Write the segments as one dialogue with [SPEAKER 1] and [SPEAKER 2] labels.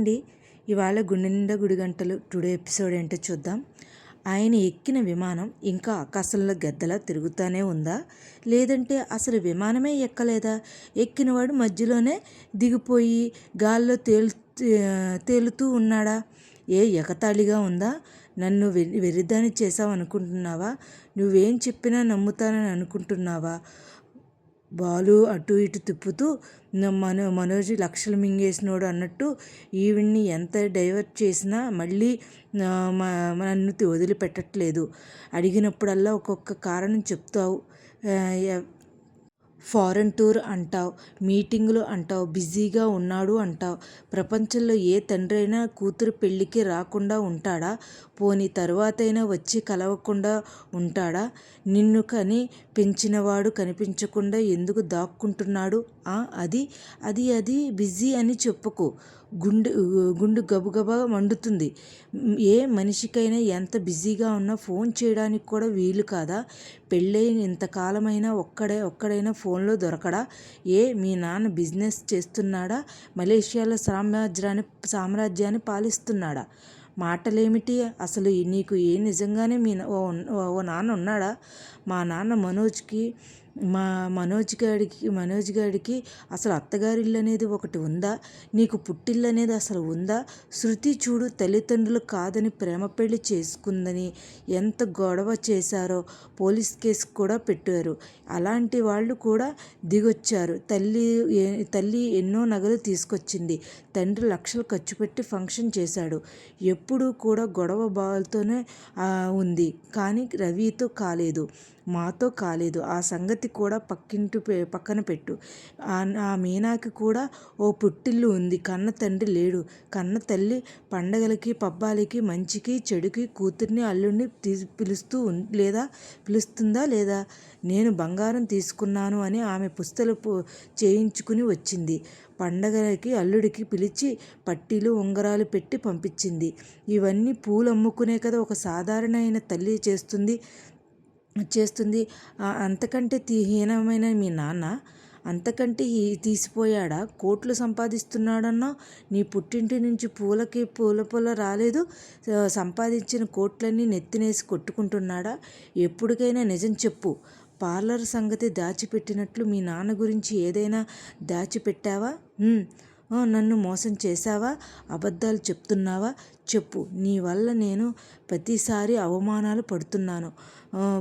[SPEAKER 1] అండి. ఇవాళ గుండె నిండా గుడి గంటలు టుడే ఎపిసోడ్ ఏంటో చూద్దాం. ఆయన ఎక్కిన విమానం ఇంకా ఆకాశంలో గద్దలా తిరుగుతూనే ఉందా? లేదంటే అసలు విమానమే ఎక్కలేదా? ఎక్కినవాడు మధ్యలోనే దిగిపోయి గాల్లో తేలు తేలుతూ ఉన్నాడా? ఏ ఎగతాళిగా ఉందా? నన్ను వె వెరిదాన్ని చేసావు అనుకుంటున్నావా నువ్వేం చెప్పినా నమ్ముతానని అనుకుంటున్నావా? బాలు అటు ఇటు తిప్పుతూ మనో మనోజ్ లక్షలు మింగేసినోడు అన్నట్టు ఈవిడ్ని ఎంత డైవర్ట్ చేసినా మళ్ళీ నన్ను వదిలిపెట్టట్లేదు. అడిగినప్పుడల్లా ఒక్కొక్క కారణం చెప్తావు. ఫారెన్ టూర్ అంటావు మీటింగులు అంటావు బిజీగా ఉన్నాడు అంటావు. ప్రపంచంలో ఏ తండ్రి అయినా కూతురు పెళ్ళికి రాకుండా ఉంటాడా? పోని తరువాతైనా వచ్చి కలవకుండా ఉంటాడా? నిన్ను కని పెంచినవాడు కనిపించకుండా ఎందుకు దాక్కుంటున్నాడు? అది అది అది బిజీ అని చెప్పుకో. గుండె గుండు గబగబా మండుతుంది. ఏ మనిషికైనా ఎంత బిజీగా ఉన్నా ఫోన్ చేయడానికి కూడా వీలు కాదా? పెళ్ళైన ఇంతకాలమైనా ఒక్కడే ఒక్కడైనా ఫోన్లో దొరకడా? ఏ మీ నాన్న బిజినెస్ చేస్తున్నాడా? మలేషియాలో సామ్రాజ్యాన్ని సామ్రాజ్యాన్ని పాలిస్తున్నాడా? మాటలేమిటి? అసలు నీకు ఏ నిజంగానే మీ ఓ నాన్న ఉన్నాడా? మా నాన్న మనోజ్కి మా మనోజ్ గారికి మనోజ్ గారికి అసలు అత్తగారిల్లు అనేది ఒకటి ఉందా? నీకు పుట్టిల్లు అనేది అసలు ఉందా? శృతి చూడు తల్లిదండ్రులు కాదని ప్రేమ పెళ్ళి చేసుకుందని ఎంత గొడవ చేశారో పోలీస్ కేసు కూడా పెట్టారు. అలాంటి వాళ్ళు కూడా దిగొచ్చారు. తల్లి తల్లి ఎన్నో నగలు తీసుకొచ్చింది. తండ్రి లక్షలు ఖర్చు పెట్టి ఫంక్షన్ చేశాడు. ఎప్పుడూ కూడా గొడవ బాల్తోనే ఉంది. కానీ రవితో కాలేదు. మాతో కాలేదు. ఆ సంగతి కూడా పక్కింటి పక్కన పెట్టు. ఆ మీనాకి కూడా ఓ పుట్టిల్లు ఉంది. కన్న తండ్రి లేడు. కన్న తల్లి పండగలకి పబ్బాలకి మంచికి చెడుకి కూతుర్ని అల్లుడిని పిలుస్తూ లేదా పిలుస్తుందా లేదా? నేను బంగారం తీసుకున్నాను అని ఆమె పుస్తలు చేయించుకుని వచ్చింది. పండగలకి అల్లుడికి పిలిచి పట్టీలు ఉంగరాలు పెట్టి పంపించింది. ఇవన్నీ పూలు అమ్ముకునే కదా ఒక సాధారణమైన తల్లి చేస్తుంది. చేస్తుంది. అంతకంటే హీనమైన మీ నాన్న అంతకంటే తీసిపోయాడా? కోట్లు సంపాదిస్తున్నాడన్నా నీ పుట్టింటి నుంచి పూలకి పూల పూల రాలేదు. సంపాదించిన కోట్లన్నీ నెత్తినేసి కొట్టుకుంటున్నాడా? ఎప్పటికైనా నిజం చెప్పు. పార్లర్ సంగతి దాచిపెట్టినట్లు మీ నాన్న గురించి ఏదైనా దాచిపెట్టావా? నన్ను మోసం చేశావా? అబద్ధాలు చెప్తున్నావా? చెప్పు. నీ వల్ల నేను ప్రతిసారి అవమానాలు పడుతున్నాను.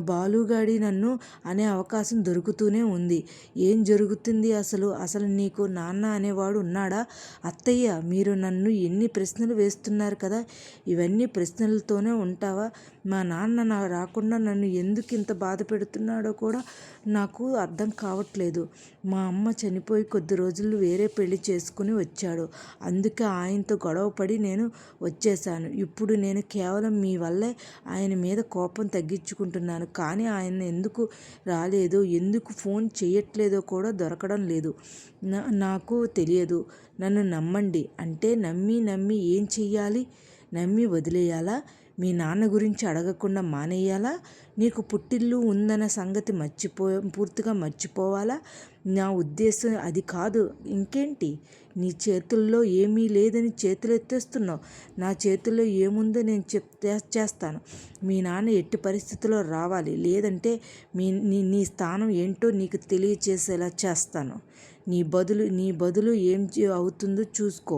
[SPEAKER 1] బాలుగాడి నన్ను అనే అవకాశం దొరుకుతూనే ఉంది. ఏం జరుగుతుంది అసలు? అసలు నీకు నాన్న అనేవాడు ఉన్నాడా? అత్తయ్య మీరు నన్ను ఎన్ని ప్రశ్నలు వేస్తున్నారు కదా? ఇవన్నీ ప్రశ్నలతోనే ఉంటావా? మా నాన్న నా రాకుండా నన్ను ఎందుకు ఇంత బాధ పెడుతున్నాడో కూడా నాకు అర్థం కావట్లేదు. మా అమ్మ చనిపోయి కొద్ది రోజులు వేరే పెళ్ళి చేసుకుని వచ్చాడు. అందుకే ఆయనతో గొడవపడి నేను వచ్చేసాను ఇప్పుడు నేను కేవలం మీ వల్లే ఆయన మీద కోపం తగ్గించుకుంటున్నాను. కానీ ఆయన ఎందుకు రాలేదో? ఎందుకు ఫోన్ చేయట్లేదో కూడా దొరకడం లేదు. నాకు తెలియదు. నన్ను నమ్మండి. అంటే నమ్మి నమ్మి ఏం చెయ్యాలి? నమ్మి వదిలేయాలా? మీ నాన్న గురించి అడగకుండా మానేయాలా? నీకు పుట్టిల్లు ఉందన్న సంగతి మర్చిపో పూర్తిగా మర్చిపోవాలా? నా ఉద్దేశం అది కాదు. ఇంకేంటి? నీ చేతుల్లో ఏమీ లేదని చేతులు ఎత్తేస్తున్నావు. నా చేతుల్లో ఏముందో నేను చెప్ చేస్తాను. మీ నాన్న ఎట్టి పరిస్థితుల్లో రావాలి? లేదంటే మీ నీ నీ స్థానం ఏంటో నీకు తెలియచేసేలా చేస్తాను. నీ బదులు నీ బదులు ఏం అవుతుందో చూసుకో.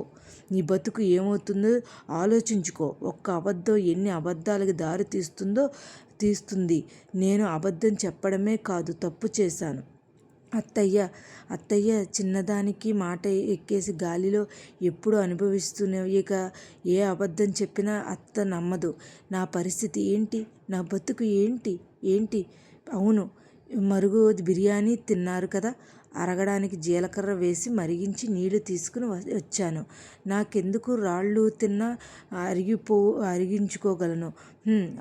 [SPEAKER 1] నీ బతుకు ఏమవుతుందో ఆలోచించుకో. ఒక్క అబద్ధం ఎన్ని అబద్ధాలకు దారి తీస్తుందో తీస్తుంది. నేను అబద్ధం చెప్పడమే కాదు తప్పు చేశాను. అత్తయ్య అత్తయ్య చిన్నదానికి మాట ఎక్కేసి గాలిలో ఎప్పుడు అనుభవిస్తూనే ఇక ఏ అబద్ధం చెప్పినా అత్త నమ్మదు. నా పరిస్థితి ఏంటి? నా బతుకు ఏంటి? ఏంటి? అవును మరుగు బిర్యానీ తిన్నారు కదా అరగడానికి జీలకర్ర వేసి మరిగించి నీళ్ళు తీసుకుని వచ్చాను. నాకెందుకు రాళ్ళు తిన్నా అరిగిపో అరిగించుకోగలను?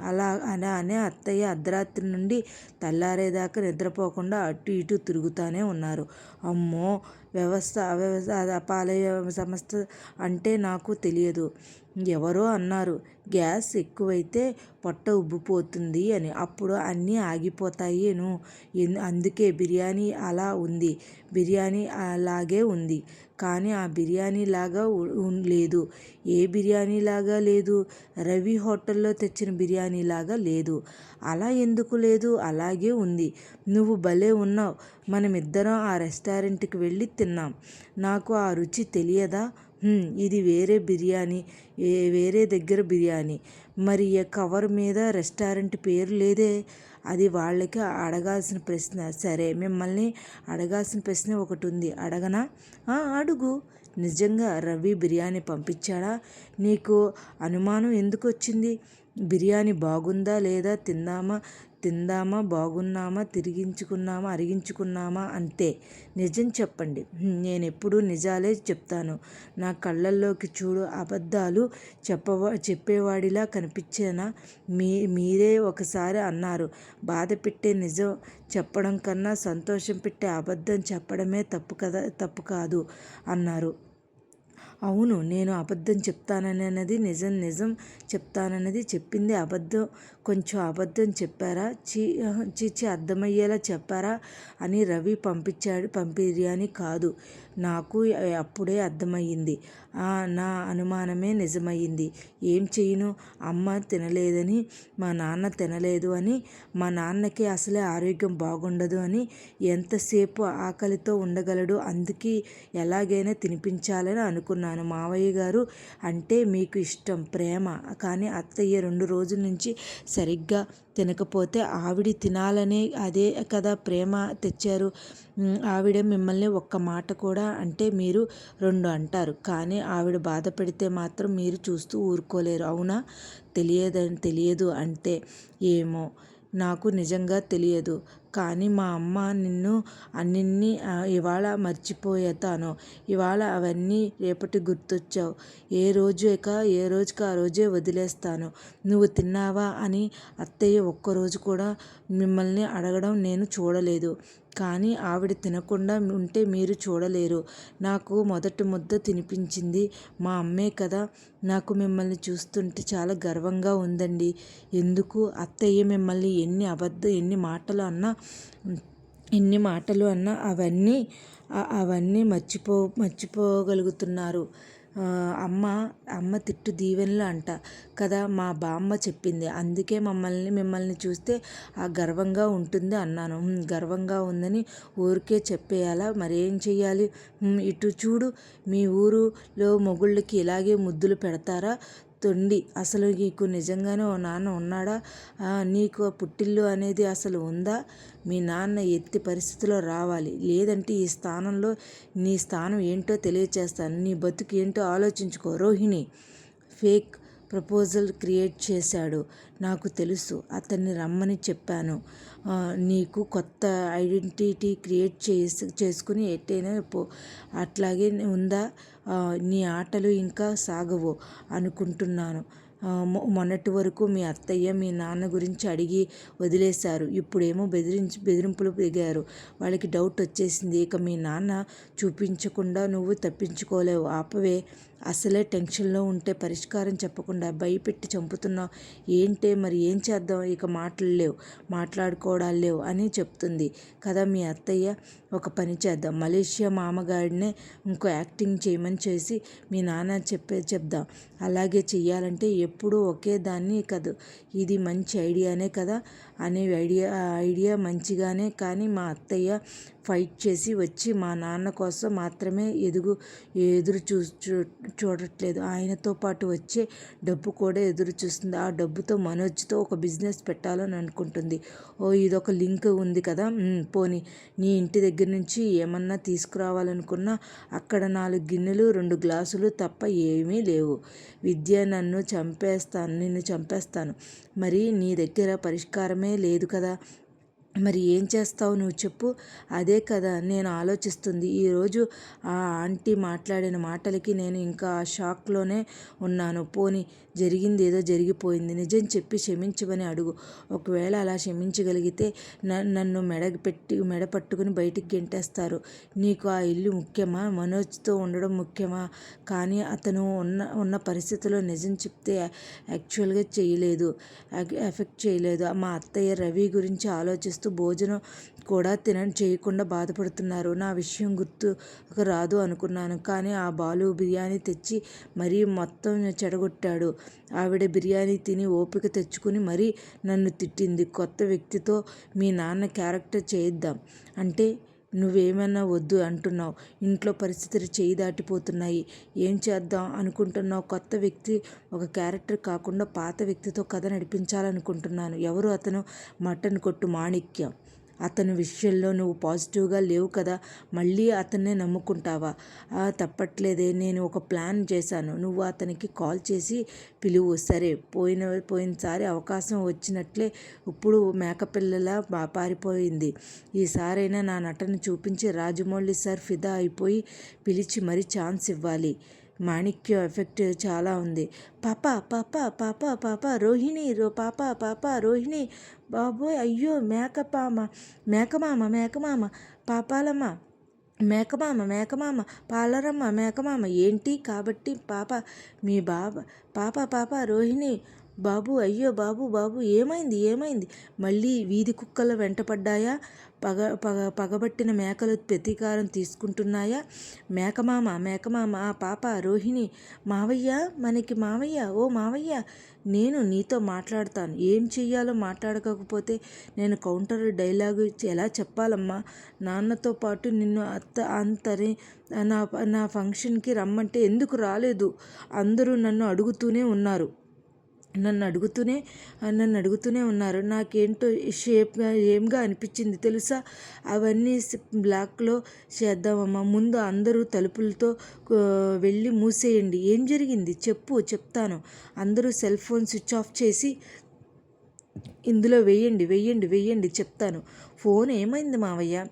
[SPEAKER 1] అలా అలా అనే అత్తయ్య అర్ధరాత్రి నుండి తెల్లారేదాకా నిద్రపోకుండా అటు ఇటు తిరుగుతూనే ఉన్నారు. అమ్మో వ్యవస్థ అవ్యవస్థ పాలయ సంస్థ అంటే నాకు తెలియదు. ఎవరో అన్నారు. గ్యాస్ ఎక్కువైతే పొట్ట ఉబ్బిపోతుంది అని. అప్పుడు అన్నీ ఆగిపోతాయేను అందుకే బిర్యానీ అలా ఉంది. బిర్యానీ అలాగే ఉంది. కానీ ఆ బిర్యానీ లాగా లేదు. ఏ బిర్యానీ లాగా లేదు? రవి హోటల్లో తెచ్చిన బిర్యానీ లాగా లేదు. అలా ఎందుకు లేదు? అలాగే ఉంది. నువ్వు భలే ఉన్నావు. మనమిద్దరం ఆ రెస్టారెంట్కి వెళ్ళి తిన్నాం. నాకు ఆ రుచి తెలియదా? ఇది వేరే బిర్యానీ. వేరే దగ్గర బిర్యానీ. మరి కవర్ మీద రెస్టారెంట్ పేరు లేదే? అది వాళ్ళకి అడగాల్సిన ప్రశ్న. సరే మిమ్మల్ని అడగాల్సిన ప్రశ్న ఒకటి ఉంది అడగనా అడుగు. నిజంగా రవి బిర్యానీ పంపించాడా? నీకు అనుమానం ఎందుకు వచ్చింది? బిర్యానీ బాగుందా లేదా? తిందామా? తిందామా బాగున్నామా తిరిగించుకున్నామా అరిగించుకున్నామా అంతే నిజం చెప్పండి. నేను ఎప్పుడూ నిజాలే చెప్తాను. నా కళ్ళల్లోకి చూడు అబద్ధాలు చెప్పవా చెప్పేవాడిలా కనిపించేనా? మీ మీరే ఒకసారి అన్నారు. బాధ పెట్టే నిజం చెప్పడం కన్నా సంతోషం పెట్టే అబద్ధం చెప్పడమే తప్పు కదా తప్పు కాదు అన్నారు. అవును నేను అబద్ధం చెప్తానన్నది నిజం నిజం చెప్తానన్నది చెప్పింది అబద్ధం. కొంచెం అబద్ధం చెప్పారా? చీ చీచి అర్థమయ్యేలా చెప్పారా? అని రవి పంపించాడు. పంపిర్యాని కాదు. నాకు అప్పుడే అర్థమయ్యింది. నా అనుమానమే నిజమయ్యింది. ఏం చేయను అమ్మ తినలేదని మా నాన్న తినలేదు అని మా నాన్నకి అసలే ఆరోగ్యం బాగుండదు అని ఎంతసేపు ఆకలితో ఉండగలడు అందుకే ఎలాగైనా తినిపించాలని అనుకున్నాను. మావయ్య గారు అంటే మీకు ఇష్టం ప్రేమ. కానీ అత్తయ్య రెండు రోజుల నుంచి సరిగ్గా తినకపోతే ఆవిడ తినాలనే అదే కదా ప్రేమ తెచ్చారు. ఆవిడ మిమ్మల్ని ఒక్క మాట కూడా అంటే మీరు రెండు అంటారు. కానీ ఆవిడ బాధ పెడితే మాత్రం మీరు చూస్తూ ఊరుకోలేరు. అవునా? తెలియదని తెలియదు అంటే ఏమో. నాకు నిజంగా తెలియదు. కానీ మా అమ్మ నిన్ను అన్నిన్ని ఇవాళ మర్చిపోయేతాను. ఇవాళ అవన్నీ రేపటి గుర్తొచ్చావు. ఏ రోజు ఇక ఏ రోజుకి ఆ రోజే వదిలేస్తాను. నువ్వు తిన్నావా అని అత్తయ్య ఒక్కరోజు కూడా మిమ్మల్ని అడగడం నేను చూడలేదు. కానీ ఆవిడ తినకుండా ఉంటే మీరు చూడలేరు. నాకు మొదటి ముద్ద తినిపించింది మా అమ్మే కదా. నాకు మిమ్మల్ని చూస్తుంటే చాలా గర్వంగా ఉందండి. ఎందుకు? అత్తయ్య మిమ్మల్ని ఎన్ని అబద్ధ ఎన్ని మాటలు అన్నా ఎన్ని మాటలు అన్నా అవన్నీ అవన్నీ మర్చిపో మర్చిపోగలుగుతున్నారు. అమ్మ అమ్మ తిట్టు దీవెనలు అంట కదా మా బామ్మ చెప్పింది. అందుకే మమ్మల్ని మిమ్మల్ని చూస్తే ఆ గర్వంగా ఉంటుంది అన్నాను. గర్వంగా ఉందని ఊరికే చెప్పేయాలా? మరేం చెయ్యాలి? ఇటు చూడు మీ ఊరులో మొగుళ్ళకి ఇలాగే ముద్దులు పెడతారా? తొండి. అసలు నీకు నిజంగానే ఓ నాన్న ఉన్నాడా? నీకు పుట్టిల్లు అనేది అసలు ఉందా? మీ నాన్న ఎత్తి పరిస్థితిలో రావాలి. లేదంటే ఈ స్థానంలో నీ స్థానం ఏంటో తెలియచేస్తాను. నీ బతుకు ఏంటో ఆలోచించుకో. రోహిణి ఫేక్ ప్రపోజల్ క్రియేట్ చేశాడు. నాకు తెలుసు అతన్ని రమ్మని చెప్పాను. నీకు కొత్త ఐడెంటిటీ క్రియేట్ చేసి చేసుకుని ఎట్టైనా పో అట్లాగే ఉందా? నీ ఆటలు ఇంకా సాగవు అనుకుంటున్నాను. మొన్నటి వరకు మీ అత్తయ్య మీ నాన్న గురించి అడిగి వదిలేశారు. ఇప్పుడేమో బెదిరించి బెదిరింపులు దిగారు. వాళ్ళకి డౌట్ వచ్చేసింది. ఇక మీ నాన్న చూపించకుండా నువ్వు తప్పించుకోలేవు. ఆపవే. అసలే టెన్షన్లో ఉంటే పరిష్కారం చెప్పకుండా భయపెట్టి చంపుతున్నావు ఏంటే మరి ఏం చేద్దాం? ఇక మాటలు లేవు మాట్లాడుకోవడాలు లేవు అని చెప్తుంది. కదా మీ అత్తయ్య ఒక పని చేద్దాం. మలేషియా మామగాడినే ఇంకో యాక్టింగ్ చేయమని చేసి మీ నాన్న చెప్పే చెప్దాం. అలాగే చెయ్యాలంటే ఎప్పుడూ ఒకే దాన్ని కదూ ఇది మంచి ఐడియానే కదా అనే ఐడియా ఐడియా మంచిగానే కానీ మా అత్తయ్య ఫైట్ చేసి వచ్చి మా నాన్న కోసం మాత్రమే ఎదుగు ఎదురు చూ చూడట్లేదు. ఆయనతో పాటు వచ్చే డబ్బు కూడా ఎదురు చూస్తుంది. ఆ డబ్బుతో మనోజ్తో ఒక బిజినెస్ పెట్టాలని అనుకుంటుంది. ఓ ఇదొక లింక్ ఉంది కదా? పోని. నీ ఇంటి దగ్గర నుంచి ఏమన్నా తీసుకురావాలనుకున్నా అక్కడ నాలుగు గిన్నెలు రెండు గ్లాసులు తప్ప ఏమీ లేవు. విద్య నన్ను చంపేస్తాను నిన్ను చంపేస్తాను. మరి నీ దగ్గర పరిష్కారమే లేదు కదా? మరి ఏం చేస్తావు నువ్వు చెప్పు. అదే కదా నేను ఆలోచిస్తుంది. ఈరోజు ఆ ఆంటీ మాట్లాడిన మాటలకి నేను ఇంకా ఆ షాక్లోనే ఉన్నాను. పోని జరిగింది ఏదో జరిగిపోయింది. నిజం చెప్పి క్షమించమని అడుగు. ఒకవేళ అలా క్షమించగలిగితే నన్ను మెడ పెట్టి మెడ పట్టుకుని బయటికి గెంటేస్తారు. నీకు ఆ ఇల్లు ముఖ్యమా? మనోజ్తో ఉండడం ముఖ్యమా? కానీ అతను ఉన్న ఉన్న పరిస్థితిలో నిజం చెప్తే యాక్చువల్గా చేయలేదు. ఎఫెక్ట్ చేయలేదు. మా అత్తయ్య రవి గురించి ఆలోచిస్తూ చేస్తూ భోజనం కూడా తిన చేయకుండా బాధపడుతున్నారు. నా విషయం గుర్తుకు రాదు అనుకున్నాను. కానీ ఆ బాలు బిర్యానీ తెచ్చి మరీ మొత్తం చెడగొట్టాడు. ఆవిడ బిర్యానీ తిని ఓపిక తెచ్చుకుని మరీ నన్ను తిట్టింది. కొత్త వ్యక్తితో మీ నాన్న క్యారెక్టర్ చేయిద్దాం. అంటే నువ్వేమన్నా వద్దు అంటున్నావు. ఇంట్లో పరిస్థితులు చేయి దాటిపోతున్నాయి. ఏం చేద్దాం అనుకుంటున్నావు? కొత్త వ్యక్తి ఒక క్యారెక్టర్ కాకుండా పాత వ్యక్తితో కథ నడిపించాలనుకుంటున్నాను. ఎవరు అతను? మటన్ కొట్టు మాణిక్యం. అతని విషయంలో నువ్వు పాజిటివ్గా లేవు కదా మళ్ళీ అతన్నే నమ్ముకుంటావా? తప్పట్లేదే నేను ఒక ప్లాన్ చేశాను. నువ్వు అతనికి కాల్ చేసి పిలువు. సరే పోయిన పోయినసారి అవకాశం వచ్చినట్లే ఇప్పుడు మేకపిల్లలా పారిపోయింది. ఈసారైనా నా నటన చూపించి రాజమౌళి సార్ ఫిదా అయిపోయి పిలిచి మరీ ఛాన్స్ ఇవ్వాలి. మాణిక్య ఎఫెక్ట్ చాలా ఉంది. పాప పాప పాప పాప రోహిణి రో పాప పాప రోహిణి. బాబోయ్ అయ్యో మేకపామ మేకమామ మేకమామ పాపాలమ్మ మేకమామ మేకమామ పాలరమ్మ మేకమామ. ఏంటి? కాబట్టి పాప మీ బాబ పాప పాప రోహిణి బాబు అయ్యో బాబు బాబు ఏమైంది ఏమైంది? మళ్ళీ వీధి కుక్కల వెంటపడ్డాయా పగ పగ పగబట్టిన మేకలు ప్రతీకారం తీసుకుంటున్నాయా? మేకమామ మేకమామ ఆ పాప రోహిణి మావయ్య మనకి మావయ్య ఓ మావయ్య నేను నీతో మాట్లాడతాను. ఏం చెయ్యాలో మాట్లాడకపోతే నేను కౌంటర్ డైలాగు ఎలా చెప్పాలమ్మా? నాన్నతో పాటు నిన్ను అత్త అంతరి నా నా ఫంక్షన్కి రమ్మంటే ఎందుకు రాలేదు? అందరూ నన్ను అడుగుతూనే ఉన్నారు. నన్ను అడుగుతూనే నన్ను అడుగుతూనే ఉన్నారు. నాకేంటో షేప్గా ఏంగా అనిపించింది తెలుసా? అవన్నీ బ్లాక్లో చేద్దామమ్మా. ముందు అందరూ తలుపులతో వెళ్ళి మూసేయండి. ఏం జరిగింది? చెప్పు చెప్తాను. అందరూ సెల్ ఫోన్ స్విచ్ ఆఫ్ చేసి ఇందులో వెయ్యండి వెయ్యండి వెయ్యండి చెప్తాను. ఫోన్ ఏమైంది మావయ్య?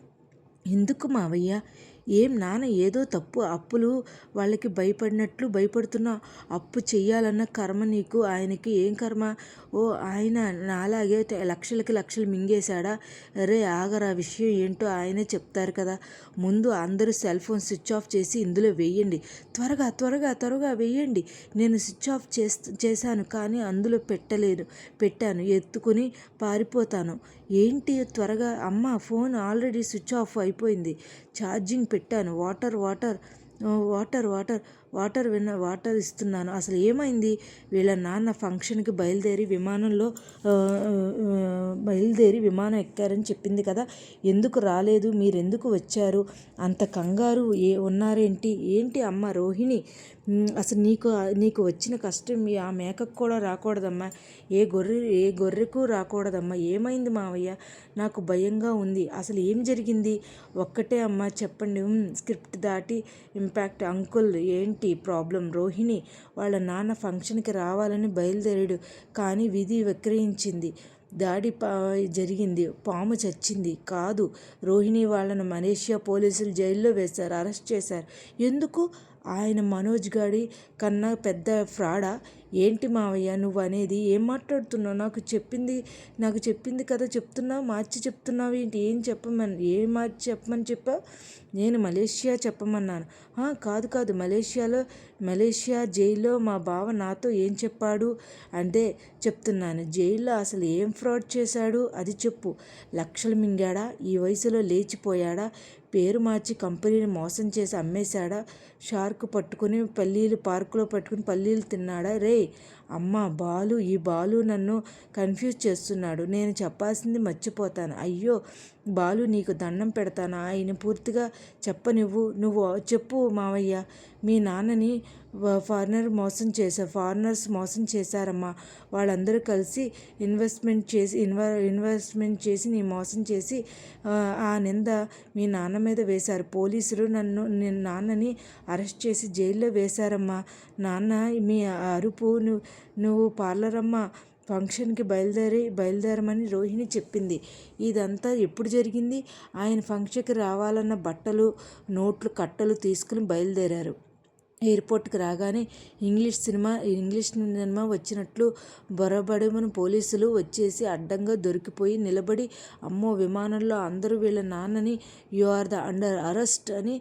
[SPEAKER 1] ఎందుకు మావయ్య? ఏం నాన్న ఏదో తప్పు అప్పులు వాళ్ళకి భయపడినట్లు భయపడుతున్నా అప్పు చెయ్యాలన్న కర్మ నీకు ఆయనకి ఏం కర్మ? ఓ ఆయన నాలాగే లక్షలకి లక్షలు మింగేశాడా? అరే ఆగరా విషయం ఏంటో ఆయనే చెప్తారు కదా. ముందు అందరూ సెల్ ఫోన్ స్విచ్ ఆఫ్ చేసి ఇందులో వేయండి. త్వరగా త్వరగా త్వరగా వేయండి. నేను స్విచ్ ఆఫ్ చేశాను కానీ అందులో పెట్టలేదు పెట్టాను ఎత్తుకుని పారిపోతాను. ఏంటి త్వరగా? అమ్మ ఫోన్ ఆల్రెడీ స్విచ్ ఆఫ్ అయిపోయింది. ఛార్జింగ్ పెట్టాను. Water water water water water విన్న వాటర్ ఇస్తున్నాను. అసలు ఏమైంది? వీళ్ళ నాన్న ఫంక్షన్కి బయలుదేరి విమానంలో బయలుదేరి విమానం ఎక్కారని చెప్పింది కదా? ఎందుకు రాలేదు? మీరెందుకు వచ్చారు? అంత కంగారు ఏ ఉన్నారేంటి? ఏంటి అమ్మ రోహిణి? అసలు నీకు నీకు వచ్చిన కష్టం ఆ మేకకు కూడా రాకూడదమ్మా. ఏ గొర్రె ఏ గొర్రెకు రాకూడదమ్మా. ఏమైంది మావయ్య? నాకు భయంగా ఉంది. అసలు ఏం జరిగింది? ఒక్కటే అమ్మా చెప్పండి. స్క్రిప్ట్ దాటి ఇంపాక్ట్ అంకుల్ ఏంటి ప్రాబ్లం? రోహిణి వాళ్ళ నాన్న ఫంక్షన్కి రావాలని బయలుదేరాడు. కానీ విధి విక్రయించింది. దాడి పా జరిగింది. పాము చచ్చింది. కాదు రోహిణి వాళ్ళను మలేషియా పోలీసులు జైల్లో వేశారు అరెస్ట్ చేశారు. ఎందుకు? ఆయన మనోజ్ గాడి కన్నా పెద్ద ఫ్రాడా? ఏంటి మావయ్య నువ్వు అనేది ఏం మాట్లాడుతున్నావు? నాకు చెప్పింది నాకు చెప్పింది కదా చెప్తున్నావు మార్చి చెప్తున్నావు ఏంటి? ఏం చెప్పమని ఏం మార్చి చెప్పమని చెప్పావు? నేను మలేషియా చెప్పమన్నాను. కాదు కాదు. మలేషియాలో మలేషియా జైల్లో మా బావ నాతో ఏం చెప్పాడు అంటే చెప్తున్నాను. జైల్లో అసలు ఏం ఫ్రాడ్ చేశాడు? అది చెప్పు. లక్షలు మింగాడా? ఈ వయసులో లేచిపోయాడా? పేరు మార్చి కంపెనీని మోసం చేసి అమ్మేశాడా? షార్క్ పట్టుకుని పల్లీలు పార్కులో పట్టుకుని పల్లీలు తిన్నాడా? రే అమ్మ బాలు ఈ బాలు నన్ను కన్ఫ్యూజ్ చేస్తున్నాడు. నేను చెప్పాల్సింది మర్చిపోతాను. అయ్యో బాలు నీకు దండం పెడతాను? ఆయన పూర్తిగా చెప్పనివ్వు. నువ్వు చెప్పు మావయ్య. మీ నాన్నని ఫారినర్ మోసం చేశారు ఫారినర్స్ మోసం చేశారమ్మా. వాళ్ళందరూ కలిసి ఇన్వెస్ట్మెంట్ చేసి ఇన్వ ఇన్వెస్ట్మెంట్ చేసి నీ మోసం చేసి ఆ నింద మీ నాన్న మీద వేశారు. పోలీసులు నన్ను నాన్నని అరెస్ట్ చేసి జైల్లో వేశారమ్మా. నాన్న మీ అరుపు నువ్వు నువ్వు పార్లర్ ఫంక్షన్కి బయలుదేరి బయలుదేరమని రోహిణి చెప్పింది. ఇదంతా ఎప్పుడు జరిగింది? ఆయన ఫంక్షన్కి రావాలన్న బట్టలు నోట్లు కట్టలు తీసుకుని బయలుదేరారు. ఎయిర్పోర్ట్కి రాగానే ఇంగ్లీష్ సినిమా ఇంగ్లీష్ సినిమా వచ్చినట్లు బొరబడమని పోలీసులు వచ్చేసి అడ్డంగా దొరికిపోయి నిలబడి అమ్మో విమానంలో అందరూ వీళ్ళ నాన్నని you are the under arrest అని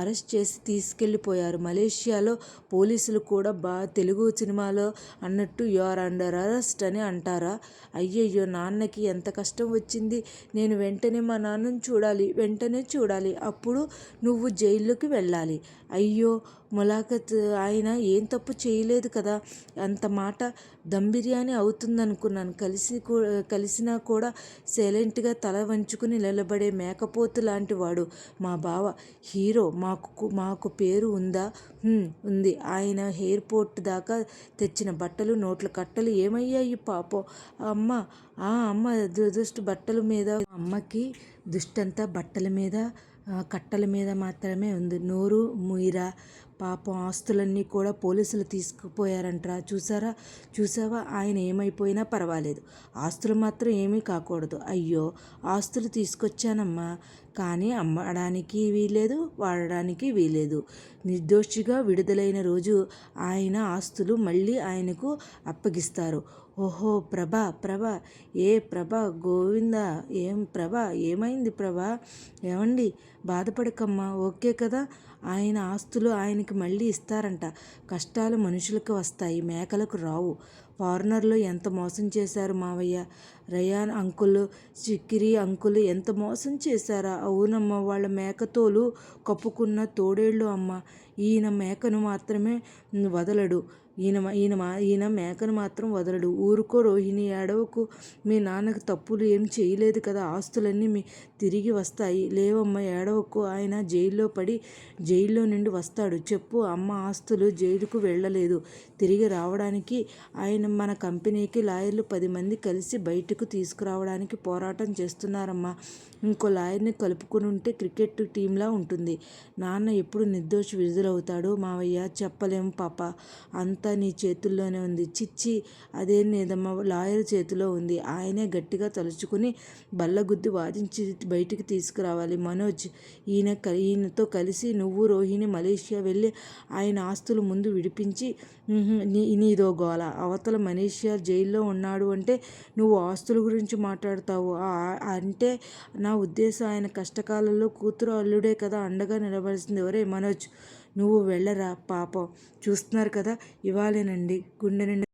[SPEAKER 1] అరెస్ట్ చేసి తీసుకెళ్ళిపోయారు. మలేషియాలో పోలీసులు కూడా బా తెలుగు సినిమాలో అన్నట్టు యు ఆర్ అండర్ అరెస్ట్ అని అంటారా? అయ్యయ్యో నాన్నకి ఎంత కష్టం వచ్చింది. నేను వెంటనే మా నాన్నని చూడాలి వెంటనే చూడాలి. అప్పుడు నువ్వు జైల్లోకి వెళ్ళాలి. అయ్యో ములాఖత్ ఆయన ఏం తప్పు చేయలేదు కదా. అంత మాట దమ్ బిర్యానీ అవుతుందనుకున్నాను. కలిసి కలిసినా కూడా సైలెంట్గా తల వంచుకుని నిలబడే మేకపోతు లాంటి వాడు మా బావ. హీరో మాకు మాకు పేరు ఉందా? ఉంది. ఆయన ఎయిర్పోర్ట్ దాకా తెచ్చిన బట్టలు నోట్ల కట్టలు ఏమయ్యాయి పాపం? అమ్మ ఆ అమ్మ దురదృష్ట బట్టల మీద అమ్మకి దుష్టంతా బట్టల మీద కట్టల మీద మాత్రమే ఉంది. నోరు ముయిరా పాపం ఆస్తులన్నీ కూడా పోలీసులు తీసుకుపోయారంటరా. చూసారా? చూసావా? ఆయన ఏమైపోయినా పర్వాలేదు. ఆస్తులు మాత్రం ఏమీ కాకూడదు. అయ్యో ఆస్తులు తీసుకొచ్చానమ్మా. కానీ అమ్మడానికి వీలేదు వాడడానికి వీలేదు నిర్దోషిగా విడుదలైన రోజు ఆయన ఆస్తులు మళ్ళీ ఆయనకు అప్పగిస్తారు. ఓహో ప్రభా ప్రభా. ఏ ప్రభా గోవింద? ఏం ప్రభా? ఏమైంది ప్రభా? ఏమండి? బాధపడకమ్మా. ఓకే కదా? ఆయన ఆస్తులు ఆయనకి మళ్ళీ ఇస్తారంట. కష్టాలు మనుషులకు వస్తాయి మేకలకు రావు. ఫారినర్లు ఎంత మోసం చేశారు మావయ్య? రయాన్ అంకుల్ చిక్కిరి అంకులు ఎంత మోసం చేశారా? అవునమ్మ వాళ్ళ మేకతోలు కప్పుకున్న తోడేళ్ళు అమ్మ. ఈయన మేకను మాత్రమే వదలడు. ఈయన ఈయన మా ఈయన మేకను మాత్రం వదలడు. ఊరుకో రోహిణి ఏడవకు. మీ నాన్నకు తప్పులు ఏం చేయలేదు కదా. ఆస్తులన్నీ మీ తిరిగి వస్తాయి. లేవమ్మ ఏడవకు. ఆయన జైల్లో పడి జైల్లో నుండి వస్తాడు. చెప్పు అమ్మ ఆస్తులు జైలుకు వెళ్ళలేదు. తిరిగి రావడానికి ఆయన మన కంపెనీకి లాయర్లు పది మంది కలిసి బయటకు తీసుకురావడానికి పోరాటం చేస్తున్నారమ్మా. ఇంకో లాయర్ని కలుపుకుని ఉంటే క్రికెట్ టీంలా ఉంటుంది. నాన్న ఎప్పుడు నిర్దోషి విడుదలవుతాడో? మావయ్య చెప్పలేము పాప. అంత నీ చేతుల్లోనే ఉంది. చిచ్చి అదే నేదమ్మ లాయర్ చేతిలో ఉంది. ఆయనే గట్టిగా తలుచుకుని బల్లగుద్ది వాదించి బయటికి తీసుకురావాలి. మనోజ్ ఈయన ఈయనతో కలిసి నువ్వు రోహిణి మలేషియా వెళ్ళి ఆయన ఆస్తులు ముందు విడిపించి నీ నీదో గోల. అవతల మలేషియా జైల్లో ఉన్నాడు అంటే నువ్వు ఆస్తుల గురించి మాట్లాడతావు. అంటే నా ఉద్దేశం ఆయన కష్టకాలంలో కూతురు అల్లుడే కదా అండగా నిలబడిసింది ఎవరే? మనోజ్. నువ్వు వెళ్ళరా పాపం. చూస్తున్నారు కదా ఇవాళేనండి. గుండె నిండా